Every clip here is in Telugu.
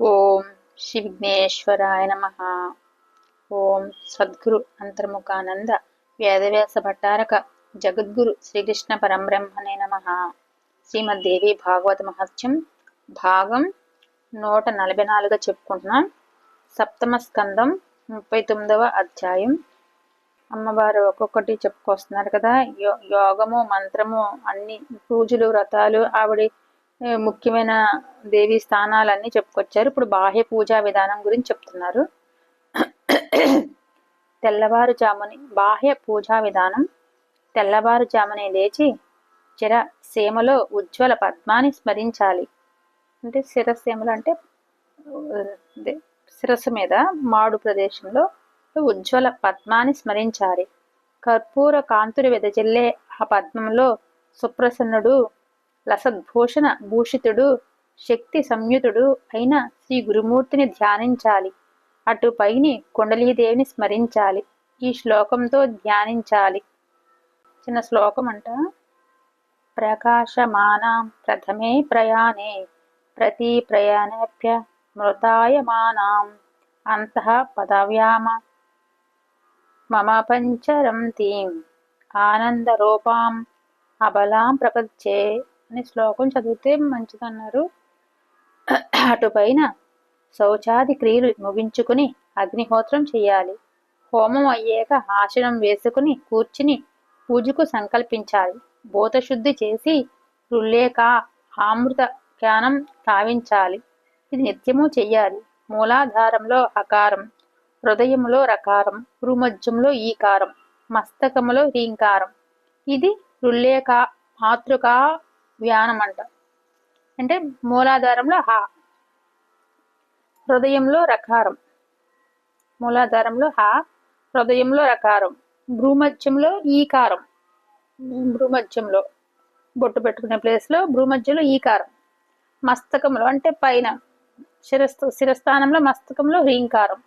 ఓం శ్రీ విఘ్నేశ్వరాయ నమ. ఓం సద్గురు అంతర్ముఖానంద వేదవ్యాస భట్టారక జగద్గురు శ్రీకృష్ణ పరంబ్రహ్మణే నమ. శ్రీమద్దేవి భాగవత మహత్యం భాగం నూట నలభై నాలుగు చెప్పుకుంటున్నాం. సప్తమ స్కందం ముప్పై తొమ్మిదవ అధ్యాయం. అమ్మవారు ఒక్కొక్కటి చెప్పుకొస్తున్నారు కదా. యో యోగము మంత్రము అన్ని పూజలు వ్రతాలు ఆవిడ ముఖ్యమైన దేవి స్థానాలన్నీ చెప్పుకొచ్చారు. ఇప్పుడు బాహ్య పూజా విధానం గురించి చెప్తున్నారు. తెల్లవారుజాముని బాహ్య పూజా విధానం. తెల్లవారుజామునే లేచి చిర సీమలో ఉజ్వల పద్మాన్ని స్మరించాలి. అంటే శిరసీమలు అంటే శిరస్సు మీద మాడు ప్రదేశంలో ఉజ్వల పద్మాన్ని స్మరించాలి. కర్పూర కాంతులు వెదజల్లే ఆ పద్మంలో సుప్రసన్నుడు లసద్భూషణ భూషితుడు శక్తి సంయుతుడు అయిన శ్రీ గురుమూర్తిని ధ్యానించాలి. అటు పైని కుండలీదేవిని స్మరించాలి. ఈ శ్లోకంతో ధ్యానించాలి. చిన్న శ్లోకం అంట ప్రకాశమానాం ప్రథమే ప్రయాణే ప్రతి ప్రయాణేభ్య మృతాయమానాం అంతః పదవ్యామ మమ పంచరంతీం ఆనందరూపాం అబలాం ప్రపంచే అనే శ్లోకం చదివితే మంచిదన్నారు. అటుపైన శౌచాది క్రియలు ముగించుకుని అగ్నిహోత్రం చేయాలి. హోమం అయ్యాక ఆసనం వేసుకుని కూర్చుని పూజకు సంకల్పించాలి. భూతశుద్ధి చేసి రుల్లేక ఆమృత జ్ఞానం తావించాలి. ఇది నిత్యము చెయ్యాలి. మూలాధారంలో అకారం హృదయంలో రకారం భూమధ్యంలో ఈకారం మస్తకములో రీంకారం ఇది రుల్లేక మాతృకా వ్యానం అంట అంటే మూలాధారంలో హా. హృదయంలో రకారం. మూలాధారంలో హా హృదయంలో రకారం. భ్రూమధ్యంలో ఈకారం. భ్రూమధ్యంలో. బొట్టు పెట్టుకునే ప్లేస్లో భ్రూమధ్యంలో ఈకారం. మస్తకంలో అంటే పైన. శిరస్థ శిరస్థానంలో మస్తకంలో హ్రీంకారం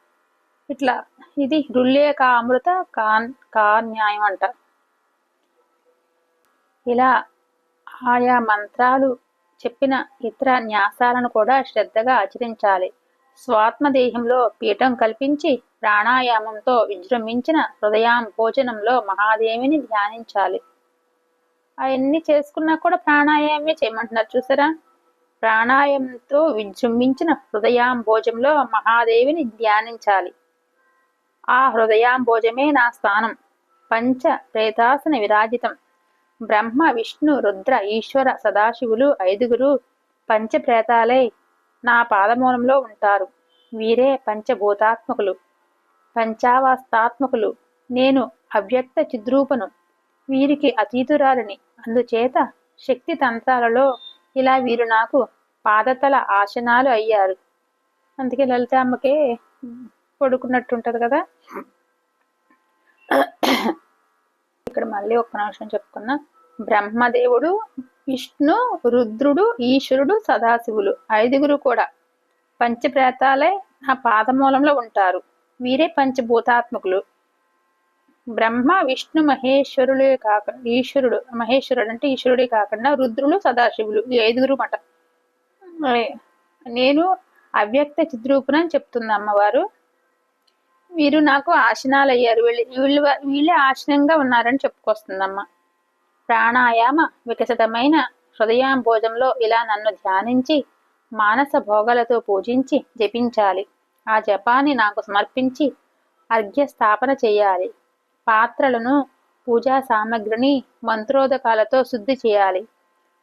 ఇట్లా. ఇది రుల్లేక అమృత కాన్ కాన్యాయం అంట ఇలా ఆయా మంత్రాలు చెప్పిన ఇతర న్యాసాలను కూడా శ్రద్ధగా ఆచరించాలి. స్వాత్మదేహంలో పీఠం కల్పించి ప్రాణాయామంతో విజృంభించిన హృదయాం భోజనంలో మహాదేవిని ధ్యానించాలి. అవన్నీ చేసుకున్నా కూడా ప్రాణాయామే చేయమంటున్నారు చూసారా? ప్రాణాయామంతో విజృంభించిన హృదయాంబోజంలో మహాదేవిని ధ్యానించాలి. ఆ హృదయాంబోజమే నా స్థానం. పంచ ప్రేతాసన విరాజితం. బ్రహ్మ విష్ణు రుద్ర ఈశ్వర సదాశివులు ఐదుగురు పంచప్రేతాలై నా పాదమూలంలో ఉంటారు. వీరే పంచభూతాత్మకులు. పంచావాస్తాత్మకులు. నేను అవ్యక్త చిద్రూపను. వీరికి అతీతురాలని. అందుచేత శక్తి తంత్రాలలో ఇలా వీరు నాకు పాదతల ఆసనాలు అయ్యారు. అందుకే లలితాంబకే పడుకున్నట్టుంటది కదా? ఇక్కడ మళ్ళీ ఒక్క నిమిషం చెప్పుకున్నా. బ్రహ్మదేవుడు విష్ణు రుద్రుడు ఈశ్వరుడు సదాశివులు. ఐదుగురు కూడా. పంచప్రేతాలే నా పాదమూలంలో ఉంటారు. వీరే పంచభూతాత్మకులు. బ్రహ్మ విష్ణు మహేశ్వరుడే కాక ఈశ్వరుడు మహేశ్వరుడు అంటే ఈశ్వరుడే కాకుండా రుద్రులు సదాశివులు. ఈ ఐదుగురు మట. నేను అవ్యక్త చిద్రూపున చెప్తుంది అమ్మవారు. వీరు నాకు ఆసనాలు అయ్యారు వీళ్ళు వీళ్ళు వీళ్ళే ఆసనంగా ఉన్నారని చెప్పుకొస్తుందమ్మ. ప్రాణాయామ వికసితమైన హృదయాంబోజంలో ఇలా నన్ను ధ్యానించి మానస భోగాలతో పూజించి జపించాలి. ఆ జపాన్ని నాకు సమర్పించి అర్ఘ్య స్థాపన చేయాలి. పాత్రలను పూజా సామగ్రిని మంత్రోదకాలతో శుద్ధి చేయాలి.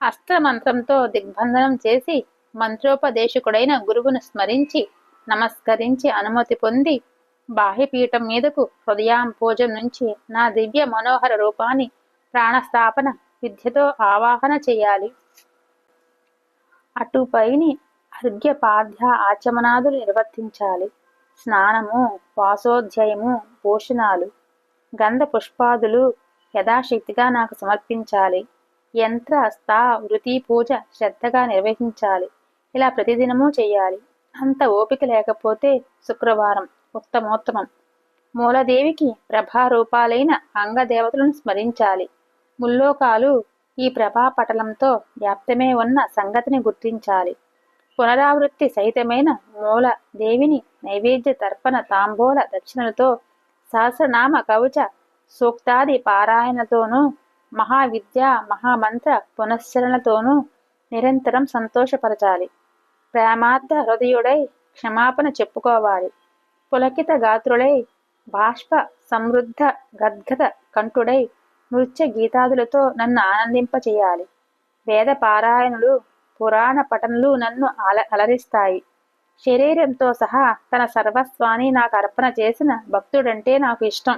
అస్త్ర మంత్రంతో దిగ్బంధనం చేసి మంత్రోపదేశకుడైన గురువును స్మరించి నమస్కరించి అనుమతి పొంది బాహ్యపీఠం మీదకు హృదయాంపోజం నుంచి నా దివ్య మనోహర రూపాన్ని ప్రాణస్థాపన విద్యతో ఆవాహన చేయాలి. అటుపైని అర్ఘ్యపాధ్య ఆచమనాదులు నిర్వర్తించాలి. స్నానము వాసోధ్యయము పోషణాలు గంధ పుష్పాదులు యథాశక్తిగా నాకు సమర్పించాలి. యంత్ర స్థా వృత్తి పూజ శ్రద్ధగా నిర్వహించాలి. ఇలా ప్రతిదినము చేయాలి. అంత ఓపిక లేకపోతే శుక్రవారం. ఉత్తమోత్తమం మూలదేవికి ప్రభారూపాలైన అంగదేవతలను స్మరించాలి. ముల్లోకాలు ఈ ప్రభాపటలంతో వ్యాప్తమే ఉన్న సంగతిని గుర్తించాలి. పునరావృత్తి సహితమైన మూల దేవిని నైవేద్య తర్పణ తాంబూల దక్షిణలతో సహస్రనామ కవచ సూక్తాది పారాయణతోనూ మహావిద్య మహామంత్ర పునశ్చరణతోనూ నిరంతరం సంతోషపరచాలి. ప్రేమార్థ హృదయుడై క్షమాపణ చెప్పుకోవాలి. పులకిత గాత్రుడై బాష్ప సమృద్ధ గద్గద కంఠుడై నృత్య గీతాదులతో నన్ను ఆనందింపచేయాలి. వేద పారాయణులు పురాణ పఠనలు నన్ను అల అలరిస్తాయి. శరీరంతో సహా తన సర్వస్వాన్ని నాకు అర్పణ చేసిన భక్తుడంటే నాకు ఇష్టం.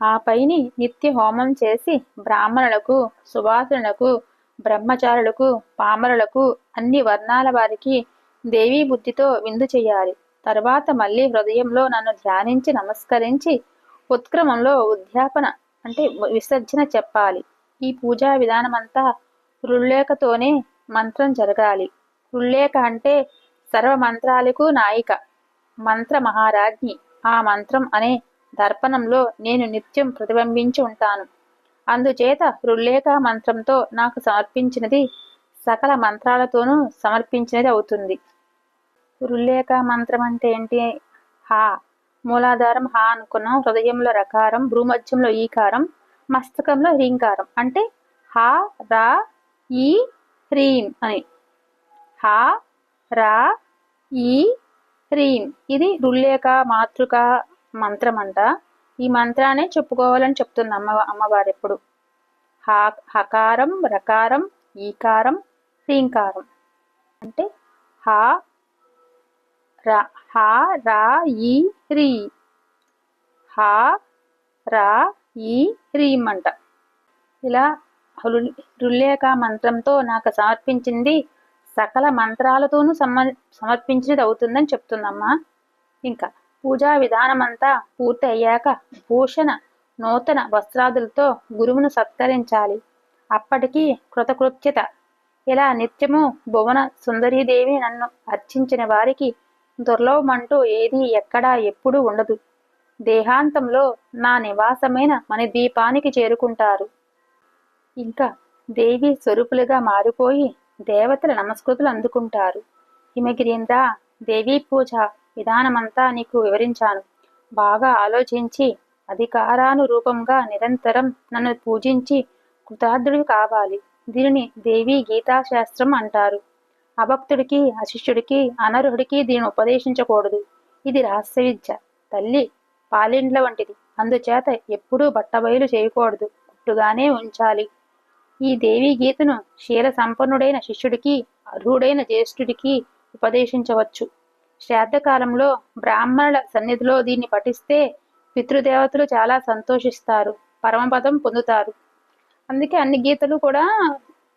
ఆ పైని నిత్య హోమం చేసి బ్రాహ్మణులకు సువాసులకు బ్రహ్మచారులకు పామరులకు అన్ని వర్ణాల వారికి దేవీ బుద్ధితో విందు చేయాలి. తర్వాత మళ్ళీ హృదయంలో నన్ను ధ్యానించి నమస్కరించి ఉత్క్రమంలో ఉద్యాపన అంటే విసర్జన చెప్పాలి. ఈ పూజా విధానమంతా రుళ్ళేకతోనే మంత్రం జరగాలి. రుళ్ళేక అంటే సర్వ మంత్రాలకు నాయిక మంత్ర మహారాజ్ఞి. ఆ మంత్రం అనే దర్పణంలో నేను నిత్యం ప్రతిబింబించి ఉంటాను. అందుచేత రుల్లేఖ మంత్రంతో నాకు సమర్పించినది సకల మంత్రాలతోనూ సమర్పించినది అవుతుంది. రుల్లేఖ మంత్రం అంటే ఏంటి? హా. మూలాధారం హా అనుకున్నాం. హృదయంలో రకారం భూమధ్యంలో ఈకారం మస్తకంలో హ్రీంకారం. అంటే హా రా ఈ హ్రీం అని. హా రా ఈ హ్రీం. ఇది రుల్లేఖ మాతృక మంత్రం అంట ఈ మంత్రాన్ని చెప్పుకోవాలని చెప్తుంది అమ్మ అమ్మవారు ఎప్పుడు. హా హకారం రకారం ఈకారం హ్రీంకారం. అంటే హా రా హా రా ఈ రీ. హా రా ఈ రీమంట ఇలా రుల్లేఖ మంత్రంతో నాకు సమర్పించింది సకల మంత్రాలతోనూ సమర్పించినది అవుతుందని చెప్తుందమ్మా. ఇంకా పూజా విధానమంతా పూర్తి అయ్యాక భూషణ నూతన వస్త్రాదులతో గురువును సత్కరించాలి. అప్పటికి కృతకృత్యత. ఇలా నిత్యము భువన సుందరీదేవి నన్ను అర్చించిన వారికి దుర్లభమంటూ ఏది ఎక్కడా ఎప్పుడూ ఉండదు. దేహాంతంలో నా నివాసమైన మన దీపానికి చేరుకుంటారు. ఇంకా దేవి స్వరూపులుగా మారిపోయి దేవతల నమస్కృతులు అందుకుంటారు. హిమగిరీంద్ర దేవీ పూజ విధానమంతా నీకు వివరించాను. బాగా ఆలోచించి అధికారానురూపంగా నిరంతరం నన్ను పూజించి కృతార్థుడు కావాలి. దీనిని దేవీ గీతాశాస్త్రం అంటారు. అభక్తుడికి అశిష్యుడికి అనర్హుడికి దీనిని ఉపదేశించకూడదు. ఇది రహస్య విద్య. తల్లి పాలిండ్ల వంటిది. అందుచేత ఎప్పుడూ బట్టబయలు చేయకూడదు. గుట్టుగానే ఉంచాలి. ఈ దేవి గీతను శీల సంపన్నుడైన శిష్యుడికి అర్హుడైన జ్యేష్ఠుడికి ఉపదేశించవచ్చు. శ్రాద్ధకాలంలో బ్రాహ్మణుల సన్నిధిలో దీన్ని పఠిస్తే పితృదేవతలు చాలా సంతోషిస్తారు. పరమపదం పొందుతారు. అందుకే అన్ని గీతలు కూడా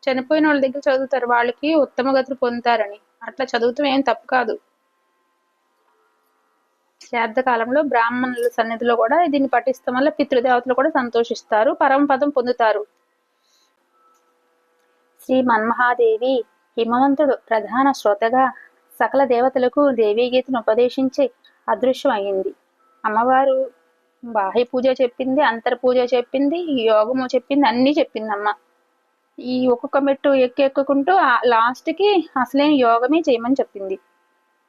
చనిపోయిన వాళ్ళ దగ్గర చదువుతారు. వాళ్ళకి ఉత్తమ గతులు పొందుతారని. అట్లా చదువుతాం ఏం తప్పు కాదు. శ్రాద్ధకాలంలో బ్రాహ్మణుల సన్నిధిలో కూడా దీన్ని పఠిస్తాం వల్ల పితృదేవతలు కూడా సంతోషిస్తారు. పరమపదం పొందుతారు. శ్రీ మన్మహాదేవి హిమవంతుడు ప్రధాన శ్రోతగా సకల దేవతలకు దేవీ గీతను ఉపదేశించి అదృశ్యం అయింది. అమ్మవారు బాహ్య పూజ చెప్పింది అంతర్ పూజ చెప్పింది యోగము చెప్పింది అన్నీ చెప్పింది అమ్మ. ఈ ఒక్కొక్క మెట్టు ఎక్కెక్కుకుంటూ లాస్ట్కి అసలేం యోగమే చేయమని చెప్పింది.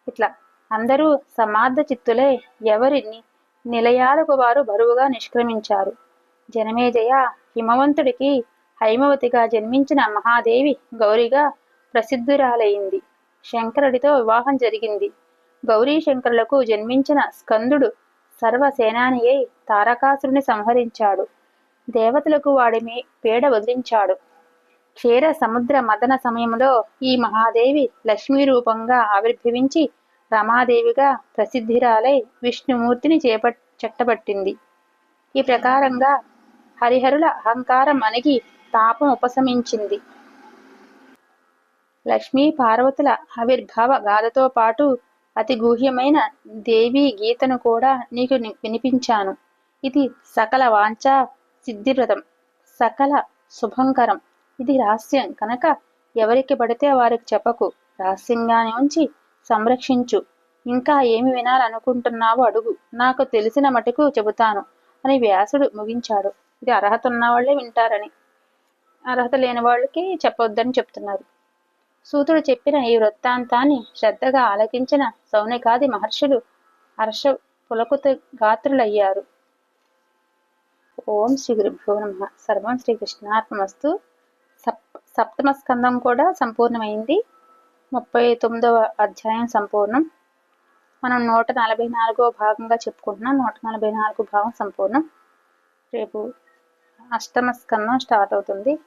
ఇట్లా అందరూ సమార్థ చిత్తులే ఎవరిని నిలయాలకు వారు బరువుగా నిష్క్రమించారు. జనమేజయ హిమవంతుడికి హైమవతిగా జన్మించిన మహాదేవి గౌరిగా ప్రసిద్ధురాలైంది. శంకరుడితో వివాహం జరిగింది. గౌరీ శంకరులకు జన్మించిన స్కందుడు సర్వసేనాని అయి తారకాసురుని సంహరించాడు. దేవతలకు వాడిని పేడ వదిలించాడు. క్షీర సముద్ర మదన సమయంలో ఈ మహాదేవి లక్ష్మీ రూపంగా ఆవిర్భవించి రమాదేవిగా ప్రసిద్ధిరాలై విష్ణుమూర్తిని చేపట్ చెట్టబట్టింది. ఈ ప్రకారంగా హరిహరుల అహంకారం అణిగి తాపం ఉపశమించింది. లక్ష్మీ పార్వతుల ఆవిర్భావ గాథతో పాటు అతి గుహ్యమైన దేవీ గీతను కూడా నీకు వినిపించాను. ఇది సకల వాంఛా సిద్ధివ్రతం సకల శుభంకరం ఇది రహస్యం. కనుక ఎవరికి పడితే వారికి చెప్పకు. రహస్యంగానే ఉంచి సంరక్షించు. ఇంకా ఏమి వినాలనుకుంటున్నావో అడుగు. నాకు తెలిసిన మటుకు చెబుతాను అని వ్యాసుడు ముగించాడు. ఇది అర్హత ఉన్న వాళ్ళే వింటారని. అర్హత లేని వాళ్ళకి చెప్పొద్దని చెప్తున్నారు. సూతుడు చెప్పిన ఈ వృత్తాంతాన్ని శ్రద్ధగా ఆలకించిన సౌనికాది మహర్షులు హర్ష పులకుత గాత్రులయ్యారు. ఓం శ్రీ గురుభ్యో నమ. సర్వం శ్రీకృష్ణార్పణమస్తు సప్తమ స్కందం కూడా సంపూర్ణమైంది. ముప్పై తొమ్మిదవ అధ్యాయం సంపూర్ణం. మనం నూట నలభై నాలుగో భాగంగా చెప్పుకుంటున్నాం. నూట నలభై నాలుగు భాగం సంపూర్ణం. రేపు అష్టమ స్కందం స్టార్ట్ అవుతుంది.